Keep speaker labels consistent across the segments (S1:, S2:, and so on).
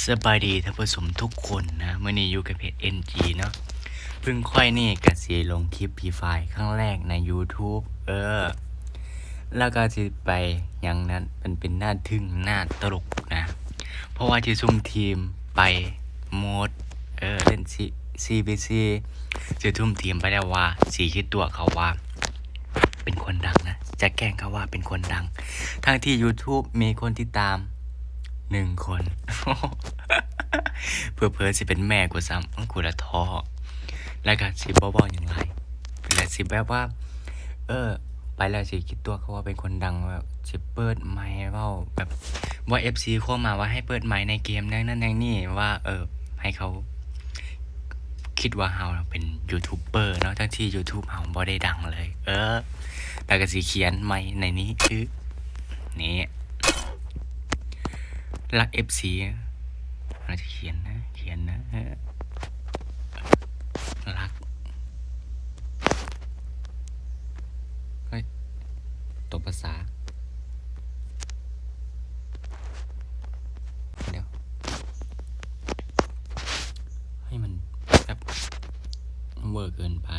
S1: สบายดีท่านผู้ชมทุกคนนะเมื่อนี้อยู่กับเพจ NG เนาะเพิ่งค่อยนี่กระสีลงคลิปพีไฟครั้งแรกใน YouTube เออ แล้วก็จะไปอย่างนั้นมันเป็นหน้าทึ่งหน้าตลกนะ เพราะว่าที่ซุ่มทีมไปโหมดเออเล่น C CBC จะทุ่มทีมไปแล้วว่าสีคิดตัวเขาว่า เป็นคนดังนะ จะแกล้งเขาว่าเป็นคนดัง ทั้งที่ YouTube มีคนที่ตาม หนึ่งคน เพื่อเพอๆสิเป็นแม่กูซ้ำอังกูละท้อแล้วก็สิบบอกอย่างไรแล้วสิแบบว่า เออ ไปแล้วสิคิดตัวเขาว่าเป็นคนดังแบบสิเปิดไมค์เว่าแบบว่าเอฟซีเข้ามาว่าให้เปิดไมค์ในเกมนั่นนั่นนี่ว่า เออ ให้เขาคิดว่าเฮาเป็นยูทูบเบอร์เนาะทั้งที่ YouTube เฮาบ่ได้ดังเลย เออแล้วก็สิเขียนไมค์ในนี้คือ นี่ รัก FC เราจะเขียนนะ เขียนนะรักเฮ้ยตัวภาษา เดี๋ยว ให้มันแบบเวอร์เกินไป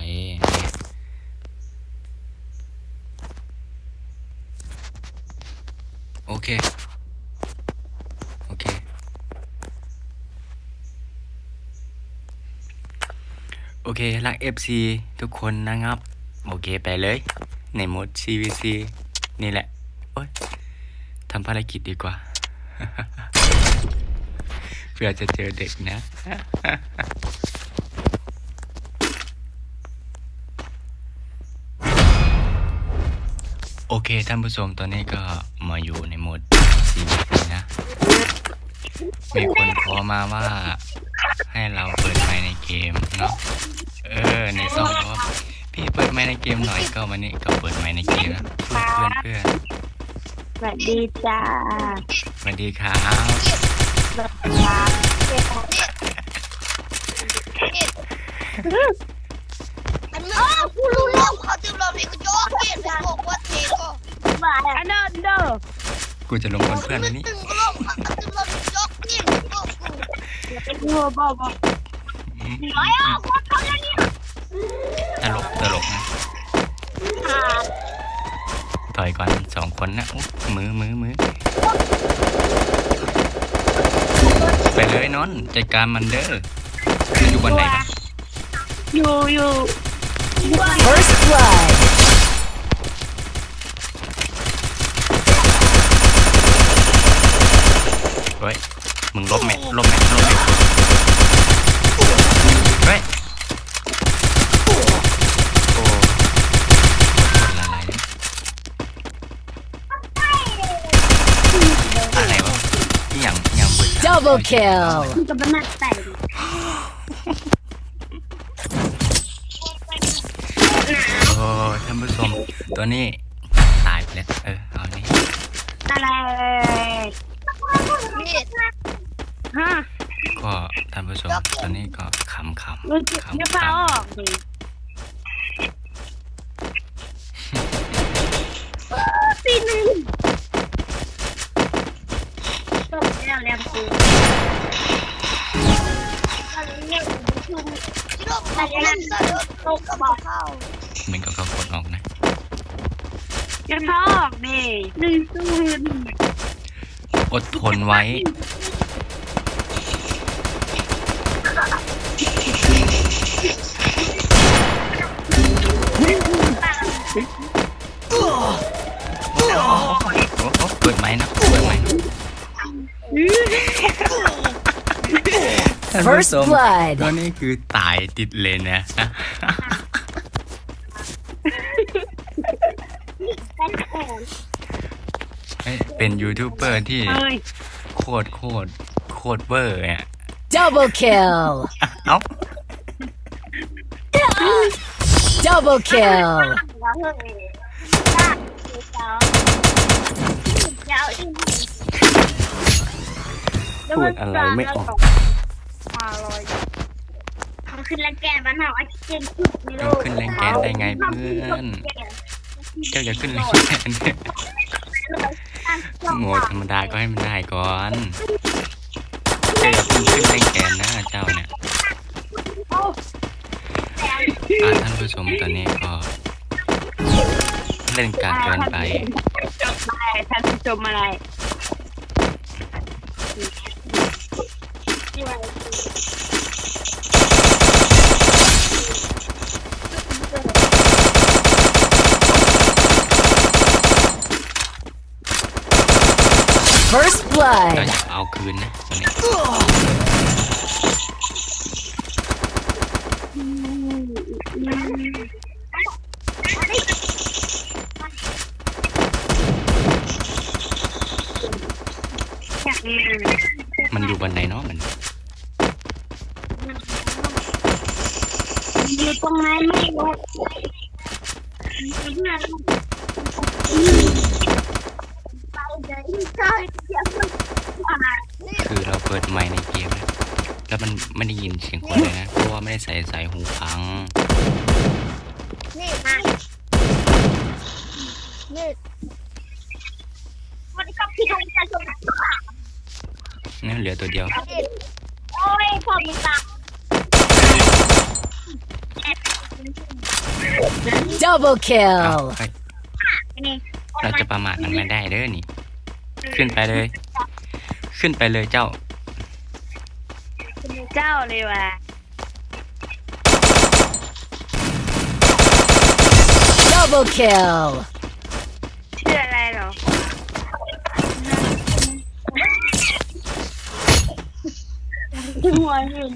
S1: โอเค โอเค โอเค รัก FC ทุกคนนะครับ โอเคไปเลย ในโหมด CVC นี่แหละ โอ๊ยทำภารกิจดีกว่า เพื่อจะเจอเด็กนะ โอเค ท่านผู้ชมตอนนี้ก็มาอยู่ในโหมด CVC นะ มีคนขอมาว่า ให้เราเปิดไมค์ในเกมเนาะเออในซองก็พี่เปิดไมค์ในเกมหน่อยก็วันนี้ก็เปิดไมค์ในเกมนะเพื่อนเพื่อนเพื่อน
S2: สวัสดีจ้า
S1: สวัสดีครับ
S2: สวัสดีครับ
S3: อันนี้กูรู้แล้วเขาจะรอเพลงโจ๊กเกตไปบอกว่าเทก็
S2: บายอันนั้นเด้อ
S1: กูจะลงคนเพื่อนวัน
S3: บอก
S2: บอกอื
S1: ม
S2: ร้อยออกคนเขาเลยเนี่ย
S1: ตลกตลกนะ
S2: ขาด
S1: ถอยก่อนสองคนนะมือมือมือไปเลยนอนจัดการมันเด้ออยู่บนไหน
S2: อยู่อยู่
S4: First blood.
S1: เฮ้ย มึงลบไหมลบไหมลบไหมเฮ้ยโอ้โคตรละลายเลยอะไรวะอหย่างอหย่างเบิด
S4: Double kill.
S2: มันจะเป็นหน้าแต่ง
S1: โอ้ท่านผู้ชมตัวนี้ตายไปแล้วเออเอานี่
S2: อะไร
S3: นี่
S2: ฮะ
S1: ก็ท่านผู้ชมตัวนี้ก็ขำขำ
S2: รู้จัก
S1: ขำ
S2: เดี๋ยว
S1: ข
S2: พาออกดิปีหนึ่งจบแล้วแล้วกู
S3: ที่เราบอกว่าเล่นซะเดี๋ยวตกกับข้าวำ
S1: มันก็เขากดออกนะ
S2: จะพาออกดิหนึ่งศูนย์
S1: อดทนไว้ เปิดไหมนะเปิดไหมนะท่านผู้
S4: First
S1: ม
S4: blood.
S1: ตัวนี้คือตายติดเลยนะ เฮ้ยเป็นยูทูบเบอร์ที่
S2: เอ้ย
S1: โคตรโคตรโคตรเวอร์อะ
S4: Double kill.
S1: เอ้า
S4: Double kill.
S1: พูดอะไรไม่ออก
S2: มาลอยเขาขึ้นแรงแกนมันหนาวไอ้เก่งสุดในโล
S1: มัน
S2: ก
S1: ขึ้นแรงแกนได้ไงเพื่อนเจ้าจะขึ้นเลยโหมดธรรมดาก็ให้มันได้ก่อนเจอขึ้นแรงแกนนะเจ้าเนี่ย
S2: โอ้แต่
S1: อ่าท่านผู้ชมตอนนี้ก็ เล่นการเกินไป
S2: จบอะไรท่านผู้ชมอะไร
S4: First
S1: เรา
S4: blood.
S1: จะเอาคืนนะวันนี้
S2: อ มั
S1: นอยู่บนไหนเนาะมัน
S2: อยู่ตรงไหนไม่รู้
S1: คือเราเปิดไมค์ในเกมนะแล้วมันไม่ได้ยินเสียงคนเลยนะ เพราะว่าไม่ได้ใส่สายหูฟัง
S3: นี่
S2: มา
S3: นี่
S2: วันนี้ก็พี่ทงจะชม
S1: นี่เหลือตัวเดียว
S3: นี่
S2: โอ้ยพอมีตัง
S4: Double
S1: เอา
S4: kill.
S1: เฮ้ย
S2: นี่
S1: เราจะประมาทมันไม่ได้เด้อนี่ ขึ้นไปเลย ขึ้นไปเลยเจ้า
S2: เจ้าเลยว่ะ
S4: Double kill.
S2: หัวหนึ่ง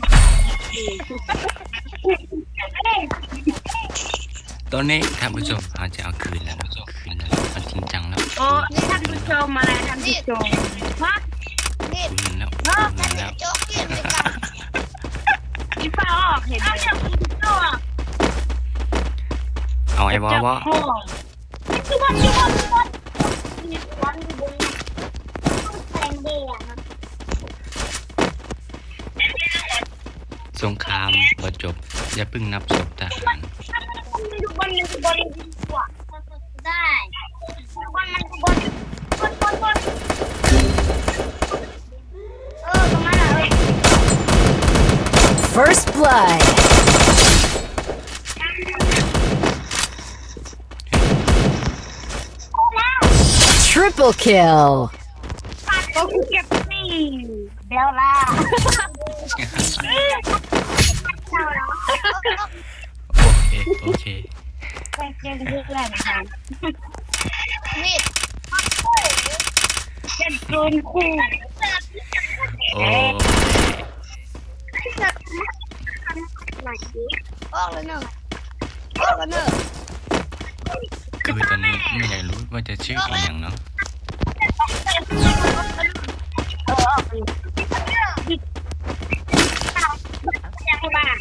S1: ตอนนี้ท่านผู้ชมเราจะเอาคืนแล้วนะคืนแล้วเอาจริงจังแล้ว
S2: โอ้ท่านผู้ชมอะไรท่านผู้ชมฮะ
S3: นี่
S1: คืนแล้ว
S3: เออ
S1: คืนแล้ว
S3: โจ๊กเกียนเลยกัน
S2: อีฟ้าออกเห็นไหมเจ้าพ่อ
S1: เอาไอ้วอ
S2: เจ้าว
S1: อ
S2: พ่อทุกคนทุกคนทุกคนนี่วันบุญแตงเดียนะ
S1: สงครามบ่จบ อย่าเพิ่งนับศพทหาร
S2: ทุกคนมันบนดีกว่าได้ทุกคนมันบนบนบนบนเออตรงนั้นอะเออ
S4: First blood. Triple kill.
S2: ก็คือเก็บนี่เดี๋ยวล่ะเจ้าแล้ว
S1: โอเค โอเค
S2: ไปเจอเพื่อนค่ะ
S3: นี่
S2: เป็นคืนคู่
S1: โอ้
S2: อ
S3: อกเลยเนอะออกเลยเนอะ
S1: คือตอนนี้ไม่ได้รู้ว่าจะชื่ออะไรอย่างเนาะ
S2: เออออกไปยังไงบ้าง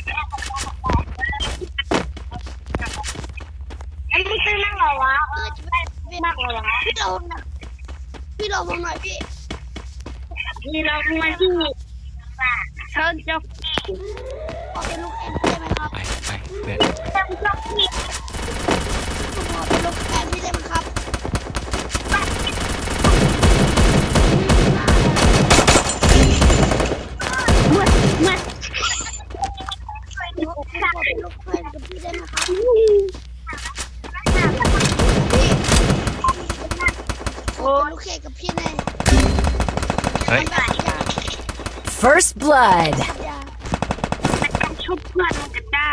S2: อันนี้ซื้อนั่งเหรอวะเออไม่มาก เลยวะ
S3: พี่โดนนะพี่โดนผมหน่อยพี่
S2: พี่เรามาที่เชิญจ็อกกี้
S3: ขอเป็นลูกแอนได้ไหมครับ
S1: ไปไปเพื่อน
S2: เชิญจ็อกกี้
S3: ผมขอเป็นลูกแอนพี่ได้ไหมครับ
S2: เมื่อเมื่อ
S3: ผมขอเป็นลูกแอนกับพี่ได้ไหมครับ
S2: โอ้
S3: เป็นลูกเขยกับพี่ใน
S1: เฮ้ย
S3: แบบยา
S4: First blood.
S3: ยา
S2: แต่ต้องชุบเพื่อนมันก็ได้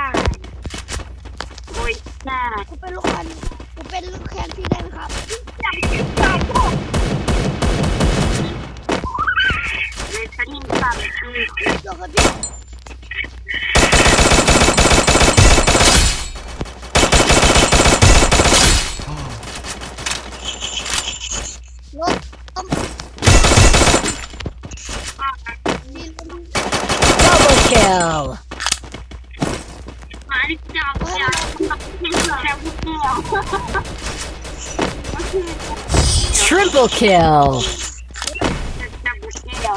S2: โอ้ยได้
S3: ผมเป็นลูกแอนผมเป็นลูกแอนพี่ได้ไหมครับ
S2: จับจับพวกเลยสนิทความคือ
S3: โดนกับพี่
S1: โอ้
S3: รถต้มพี่ลง
S4: Double kill.
S2: หมาที่จับจับแค่พวกเดียว
S4: Triple kill.
S2: จับพวกเดียว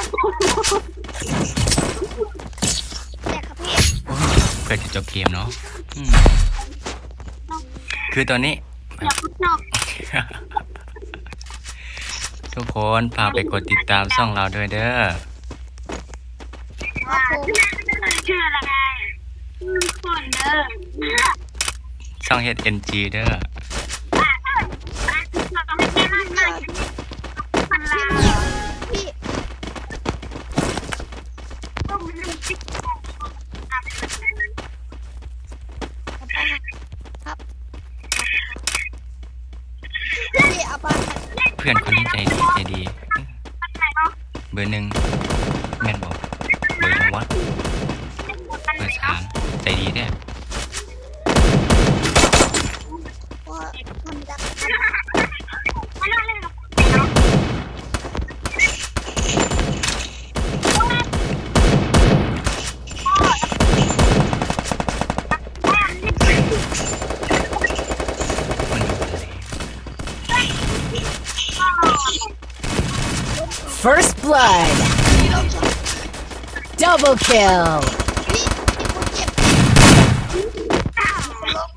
S3: แจกครับพี่
S1: โอ้เพื่อจะจบเกมเนาะอืมคือตอนนี้
S2: จับจับ
S1: ทุกคนฝากไปกดติดตามช่องเราด้วยเด้อ
S2: ว่า ชื่ออะไรชื่อคนเด้อ
S1: ช่องเฮ็ดเอ็นจีเด้อ
S2: พันลา
S3: พี่
S2: ต้องมีติ๊ก
S3: ครับพี่เอาไป
S1: เพื่อนคนนี้ใจดีใจดี เบอร์หนึ่งแม่นบอกเบอร์หนึ่งวะ เบอร์สามใจดีแท้
S3: ว่ามันจะ
S1: มันดูเลย
S4: First blood.
S3: พี่ลงช็อต
S4: Double kill.
S3: พี่พี่คนเจ็บลง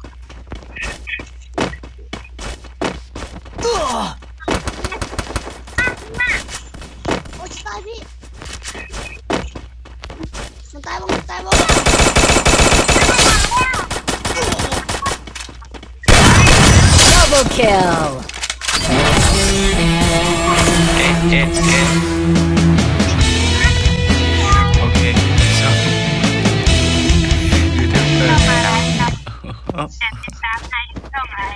S3: โอ้ยจะตายพี่ มันตายบ้างมันตายบ้าง
S4: Double kill.
S1: เอ๊ะเอ๊ะเอ๊ะโอเคชอบยูทูบเบอร์นะครับ
S2: ตามใครต้องอะไร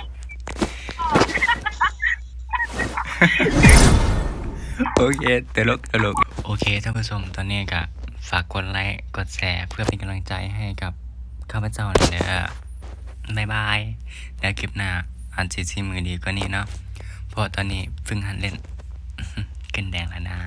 S1: โอเคตลกตลกโอเคท่านผู้ชมตอนนี้ก็ ฝากกดไลค์กดแชร์เพื่อเป็นกำลังใจให้กับข้าพเจ้าหน่อยเด้อบายบาย แล้วคลิปหน้าอันจีซีมือดีกว่านี้เนาะเพราะตอนนี้เพิ่งหันเล่น ขึ้นแดงแล้วนะ